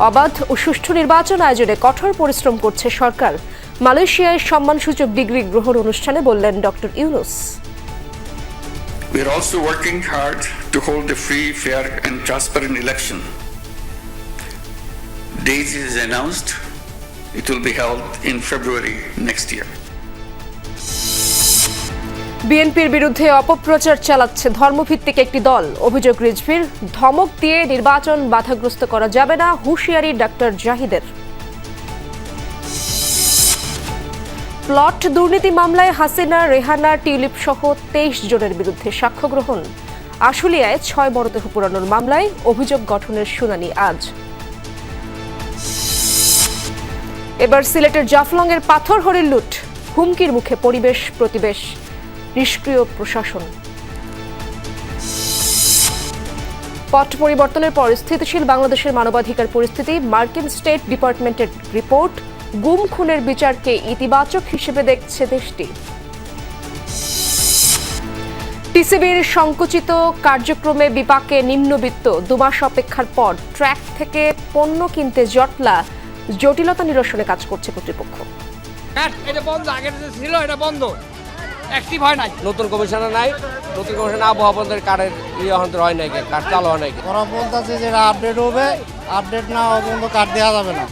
অবাধ ও সুষ্ঠু নির্বাচন আয়োজনে কঠোর পরিশ্রম করছে সরকার মালয়েশিয়ায় সম্মানসূচক ডিগ্রি গ্রহণ অনুষ্ঠানে বললেন doctor Yunus We are also working hard to hold a free, fair, and transparent election. Date is announced. It will be held in February next year. বিএনপির বিরুদ্ধে অপপ্রচার চালাচ্ছে ধর্মভিত্তিক একটি দল। অভিযোগ, রিজভির। ধমক দিয়ে নির্বাচন বাধাগ্রস্ত করা যাবে না, হুঁশিয়ারি ডাক্তার জাহিদের। প্লট দুর্নীতি মামলায় হাসিনা, রেহানা, টিউলিপ সহ তেইশ জনের বিরুদ্ধে সাক্ষ্য গ্রহণ। আশুলিয়ায় ছয় মরদেহ পুরানোর মামলায় অভিযোগ গঠনের শুনানি আজ। এবার সিলেটের জাফলংয়ের পাথর হরির লুট। হুমকির মুখে পরিবেশ প্রতিবেশ। নিষ্ক্রিয় প্রশাসন। পট পরিবর্তনের পর স্থিতিশীল বাংলাদেশের মানবাধিকার পরিস্থিতি, মার্কিন স্টেট ডিপার্টমেন্টের রিপোর্ট, গুম খুনের বিচারকে ইতিবাচক হিসেবে দেখছে দেশটি। টিসিবির সংকুচিত কার্যক্রমে বিপাকে নিম্নবিত্ত দুমাস অপেক্ষার পর ট্র্যাক থেকে পণ্য কিনতে জটলা, জটিলতা নিরসনে কাজ করছে কর্তৃপক্ষ। হ্যাঁ এটা বন্ধ, আগের ছিল, এটা বন্ধ। অ্যাক্টিভ হয় নাই। নতুন কমিশনার নাই। নতুন কমিশনার আবহাওয়া বন্ধের কার্ডের ইয়ে হতে হয় নাকি কার্ড চালু হয় নাকি ওরা বলতেছে যেটা আপডেট হবে। আপডেট না হওয়া পর্যন্ত কার্ড দেওয়া যাবে না।